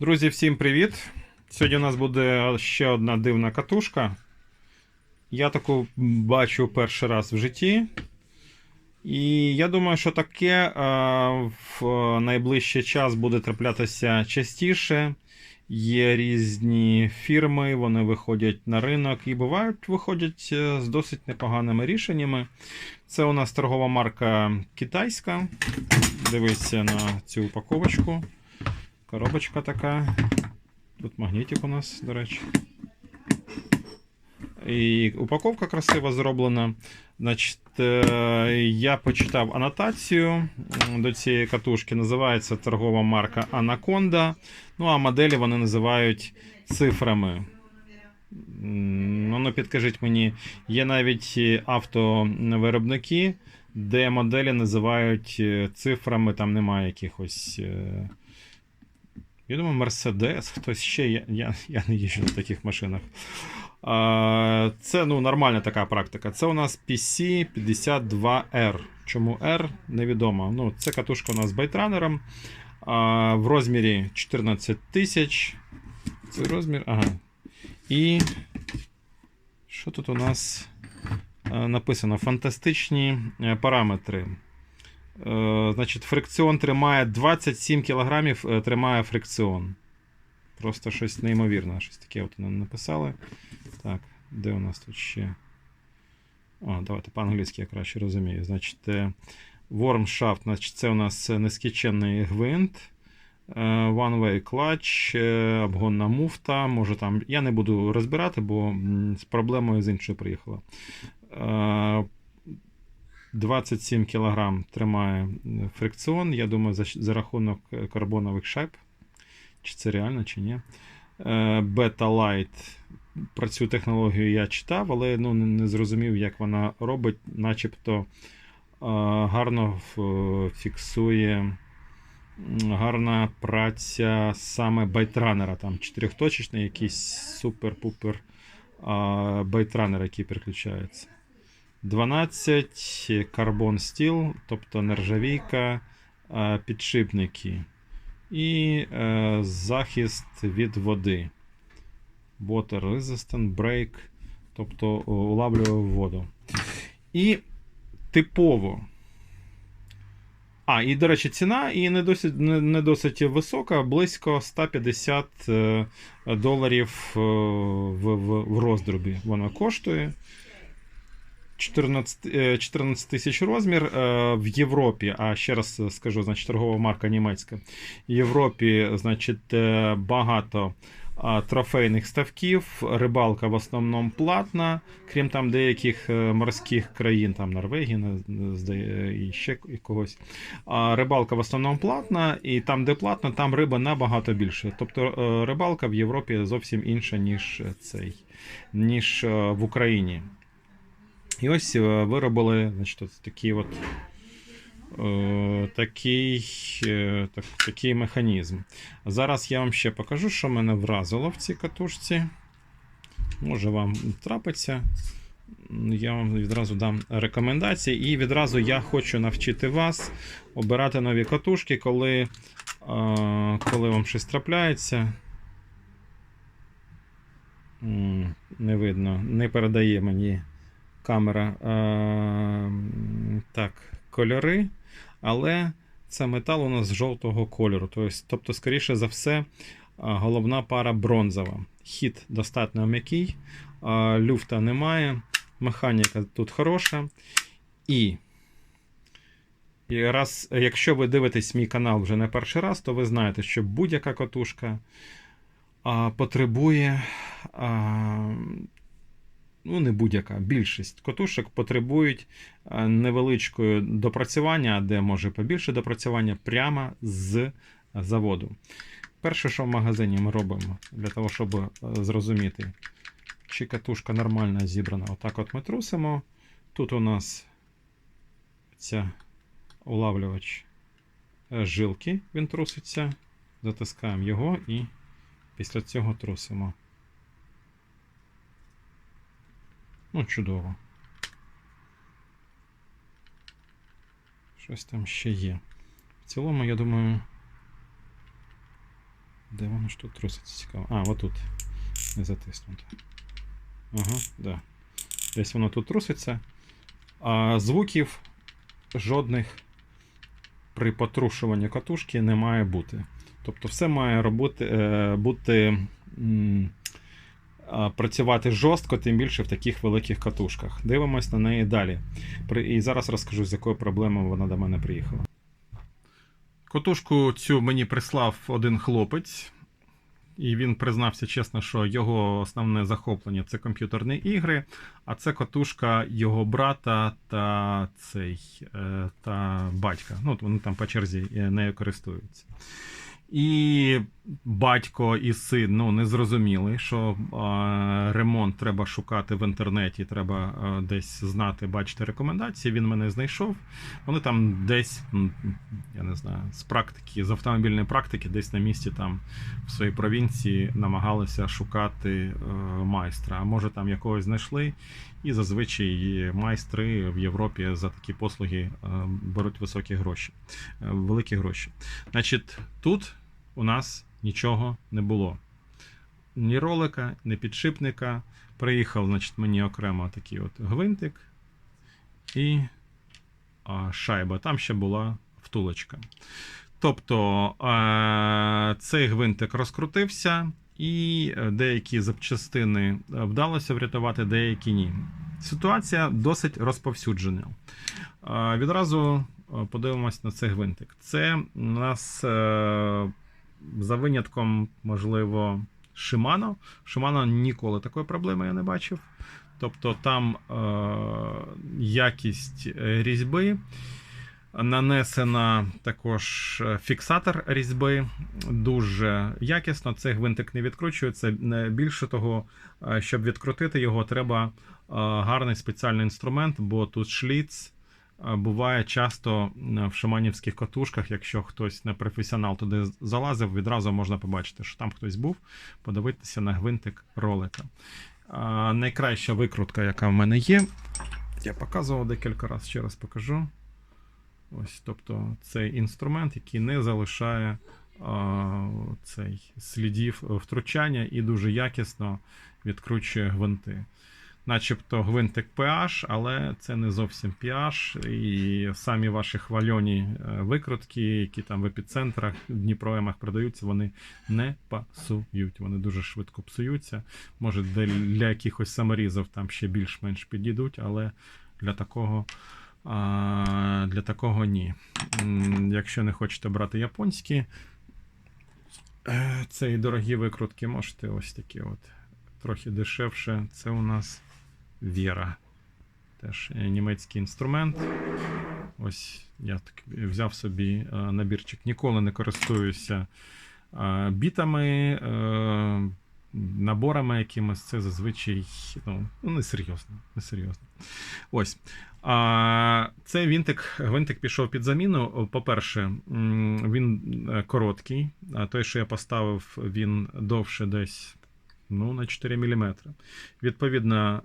Друзі, всім привіт! Сьогодні у нас буде ще одна дивна катушка. Я таку бачу перший раз в житті. І я думаю, що таке е, в найближчий час буде траплятися частіше. Є різні фірми, вони виходять на ринок і бувають виходять е, з досить непоганими рішеннями. Це у нас торгова марка китайська. Дивіться на цю упаковочку. Коробочка така. Тут магнітик у нас, до речі. І упаковка красиво зроблена. Значить, е, я почитав анотацію до цієї катушки. Називається торгова марка Anaconda. Ну, а моделі вони називають цифрами. Ну, ну, підкажіть мені, є навіть автовиробники, де моделі називають е, цифрами, там немає якихось. Я думаю, Мерседес, хтось ще. Я, я, я не їжджу на таких машинах. Це ну, нормальна така практика. Це у нас PC52R. Чому R? Невідомо. Ну, Це катушка у нас з байтранером. В розмірі 14 тисяч. Це розмір. Ага. І що тут у нас е, написано? Фантастичні е, параметри. Е, Значить, фрикціон тримає 27 кг тримає фрикціон. Просто щось неймовірне. Щось таке от вони написали. Так, де у нас тут ще? О, давайте по-англійськи я краще розумію. Значить, е, Worm Shaft, значить, це у нас нескінченний гвинт. е, One Way Clutch, е, обгонна муфта. Може там. Я не буду розбирати, бо з проблемою з іншої приїхала. Е, 27 кг тримає фрикціон. Я думаю, за, за рахунок е, карбонових шайб. Чи це реально, чи ні. Beta Light. Про цю технологію я читав, але ну, не, зрозумів, як вона робить, начебто е, гарно фіксує гарна праця саме байтранера. Там чотирьохточечний якийсь супер-пупер е, байтранер, який переключається. 12 карбон стіл, тобто нержавійка, е, підшипники. І е, захист від води. Water resistant brake, тобто о, улавлює воду. І типово. А, і, до речі, ціна і не досить, не, досить висока, близько 150 е, доларів е, в, в, в роздрубі вона коштує. 14 е, 14 тисяч розмір е, в Європі, а ще раз скажу, значить, торгова марка німецька. В Європі, значить, е, багато трофейних ставків, рибалка в основному платна, крім там деяких е, морських країн, там Норвегії, і ще когось. А рибалка в основному платна, і там, де платна, там риба набагато більше. Тобто е, рибалка в Європі зовсім інша, ніж цей, ніж е, в Україні. І ось е, виробили значить, от такий от. е, Такий, е, так, такий механізм. Зараз я вам ще покажу, що мене вразило в цій катушці. Може вам трапиться. Я вам відразу дам рекомендації. І відразу я хочу навчити вас обирати нові катушки, коли, коли вам щось трапляється. Не видно, не передає мені камера е, так, кольори, але це метал у нас жовтого кольору. Тобто, тобто скоріше за все, е, головна пара бронзова. Хід достатньо м'який, е, люфта немає, механіка тут хороша. І і раз, якщо ви дивитесь мій канал вже не перший раз, то ви знаєте, що будь-яка катушка а, потребує а, ну не будь-яка, більшість котушок потребують е, невеличкого допрацювання, де може побільше допрацювання прямо з заводу. Перше, що в магазині ми робимо для того, щоб е, зрозуміти, чи катушка нормально зібрана. Отак от ми трусимо. Тут у нас ця улавлювач е, жилки, він труситься. Затискаємо його і після цього трусимо. Ну, чудово. Щось там ще є. В цілому, я думаю, Де воно ж тут труситься цікаво? А, отут. Не затиснуто. Ага, да. Десь воно тут труситься. А звуків жодних при потрушуванні катушки не має бути. Тобто все має робити, е, бути працювати жорстко, тим більше в таких великих катушках. Дивимось на неї далі. І зараз розкажу, з якою проблемою вона до мене приїхала. Котушку цю мені прислав один хлопець, і він признався чесно, що його основне захоплення це комп'ютерні ігри, а це котушка його брата та цей е, та батька. Ну, вони там по черзі е, нею користуються. І батько і син ну, не зрозуміли, що е, ремонт треба шукати в інтернеті, треба е, десь знати, бачити рекомендації. Він мене знайшов. Вони там десь, я не знаю, з практики, з автомобільної практики, десь на місці там в своїй провінції намагалися шукати е, майстра. А може там якогось знайшли, і зазвичай майстри в Європі за такі послуги е, беруть високі гроші, е, великі гроші. Значить, тут у нас нічого не було. Ні ролика, ні підшипника. Приїхав, значить, мені окремо такий от гвинтик і шайба. Там ще була втулочка. Тобто е, цей гвинтик розкрутився, і е, деякі запчастини е, вдалося врятувати, деякі ні. Ситуація досить розповсюджена. Е, Відразу подивимось на цей гвинтик. Це у нас за винятком, можливо, Shimano. Shimano ніколи такої проблеми я не бачив. Тобто там е, якість різьби. Нанесена також е, фіксатор різьби дуже якісно. Цей гвинтик не відкручується. Не Більше того, е, щоб відкрутити його, треба е, гарний спеціальний інструмент, бо тут шліц е, буває часто е, в шаманівських катушках. Якщо хтось не професіонал туди залазив, відразу можна побачити, що там хтось був, подивитися на гвинтик ролика. Е, Найкраща викрутка, яка в мене є. Я показував декілька разів, ще раз покажу. Ось, тобто цей інструмент, який не залишає а, цей слідів втручання і дуже якісно відкручує гвинти. Начебто гвинтик PH, але це не зовсім PH. І самі ваші хвальоні е, викрутки, які там в епіцентрах, в Дніпроемах продаються, вони не пасують. Вони дуже швидко псуються. Може, для якихось саморізів там ще більш-менш підійдуть, але для такого. Для такого ні. Якщо не хочете брати японські, е, цей дорогі викрутки можете ось такі от. Трохи дешевше. Це у нас Віра. Теж е, німецький інструмент. Ось я так взяв собі е, набірчик. Ніколи не користуюся бітами, наборами якимось. Це зазвичай ну, несерйозно. несерйозно. Ось. А, Цей вінтик, гвинтик пішов під заміну. По-перше, він е, короткий. А той, що я поставив, він довше десь ну, на 4 мм. Відповідно,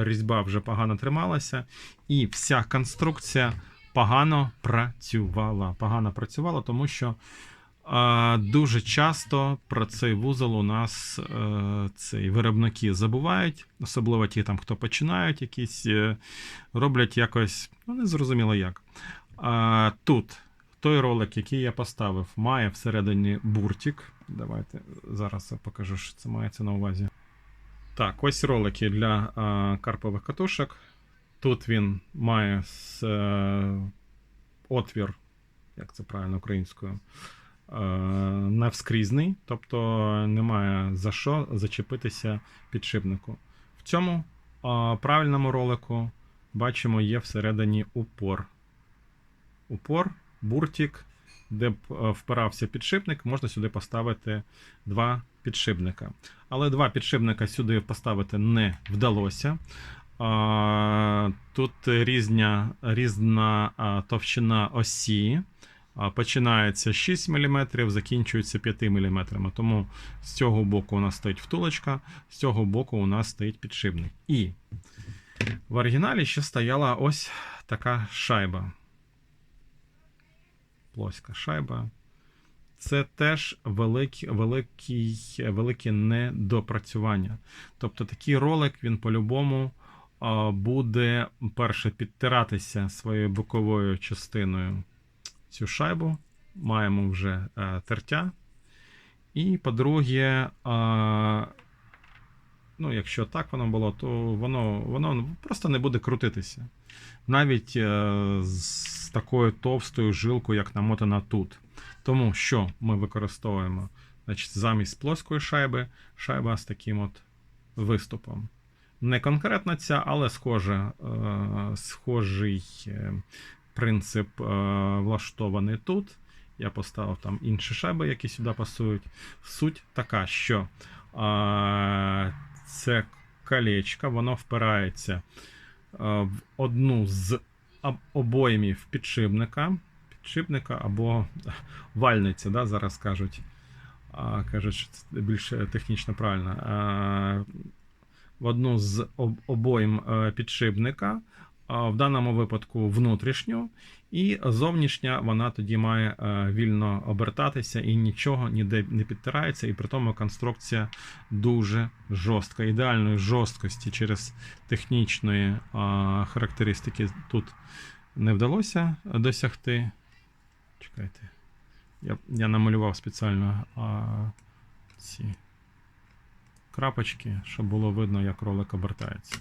е, різьба вже погано трималася, і вся конструкція погано працювала. Погано працювала, тому що дуже часто про цей вузол у нас е, цей виробники забувають, особливо ті, там, хто починають якісь, е, роблять якось, ну не зрозуміло як. Тут той ролик, який я поставив, має всередині буртик. Давайте зараз я покажу, що це мається на увазі. Так, ось ролики для карпових катушок. Тут він має с, е, отвір, як це правильно українською, навскрізний, тобто немає за що зачепитися підшипнику. В цьому а, правильному ролику бачимо, є всередині упор. Упор, буртик, де б е, впирався підшипник, можна сюди поставити два підшипника. Але два підшипника сюди поставити не вдалося. Тут різня, різна товщина осі. Починається 6 мм, закінчується 5 мм. Тому з цього боку у нас стоїть втулочка, з цього боку у нас стоїть підшипник. І в оригіналі ще стояла ось така шайба. Плоська шайба. це теж великі, великі, велике недопрацювання. Тобто такий ролик він по-любому буде перше підтиратися своєю боковою частиною цю шайбу. Маємо вже е, тертя. І по-друге, а, ну, якщо так воно було, то воно, воно просто не буде крутитися. Навіть е, з такою товстою жилкою, як намотана тут. Тому що ми використовуємо Значить, замість плоскої шайби, шайба з таким от виступом. Не конкретно ця, але схоже, е, схожий е, принцип е, влаштований тут. Я поставив там інші шайби, які сюди пасують. Суть така, що е, це колечко, воно впирається е, в одну з обоймів підшипника, підшипника або вальниця, да, зараз кажуть. А, кажуть, що це більш технічно правильно. А, в одну з об- обойм е, підшипника, в даному випадку внутрішню, і зовнішня вона тоді має е, вільно обертатися і нічого ніде не підтирається, і при тому конструкція дуже жорстка. Ідеальної жорсткості через технічної характеристики тут не вдалося досягти. Чекайте. Я, я намалював спеціально а, ці крапочки, щоб було видно, як ролик обертається.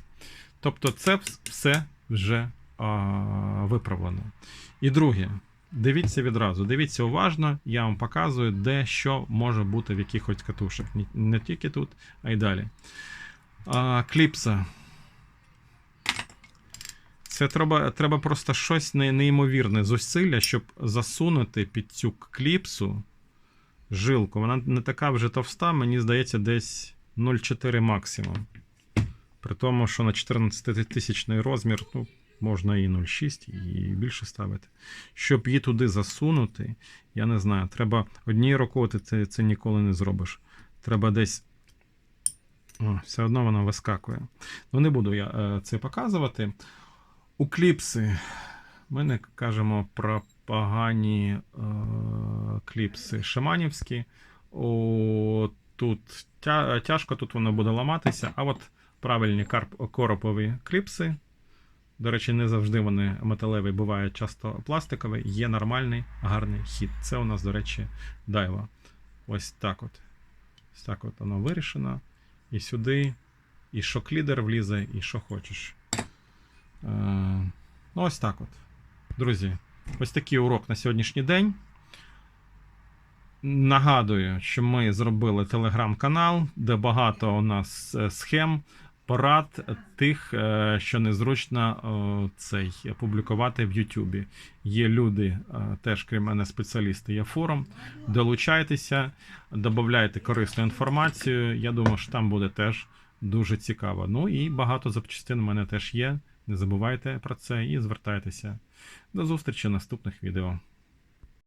Тобто, це все вже виправлено. І друге, дивіться відразу, дивіться уважно, я вам показую, де що може бути в якихось катушах. Не, не тільки тут, а й далі. А, кліпса. Це треба, треба просто щось неймовірне зусилля, щоб засунути під цю кліпсу жилку. Вона не така вже товста, мені здається, десь 0,4 максимум. При тому, що на 14 тисячний розмір, ну, можна і 0,6, і більше ставити. Щоб її туди засунути, я не знаю. Треба однією рукою ти це, це ніколи не зробиш. Треба десь. О, все одно воно вискакує. Ну, не буду я е, це показувати. У кліпси ми не кажемо про погані е, кліпси шаманівські. О, тут тя, тяжко тут воно буде ламатися, а от правильні коропові кліпси. До речі, не завжди вони металеві, бувають часто пластикові. Є нормальний гарний хід. Це у нас, до речі, дайва. Ось так от. Ось так от воно вирішено. І сюди, і шоклідер влізе, і що хочеш. Е, Ну, ось так от. Друзі, ось такий урок на сьогоднішній день. Нагадую, що ми зробили телеграм-канал, де багато у нас е, схем, порад тих, е, що незручно е, цей публікувати в Ютубі. Є люди, е, теж крім мене, спеціалісти, є форум. Долучайтеся, додавайте корисну інформацію. Я думаю, що там буде теж дуже цікаво. Ну і багато запчастин у мене теж є. Не забувайте про це і звертайтеся. До зустрічі в наступних відео.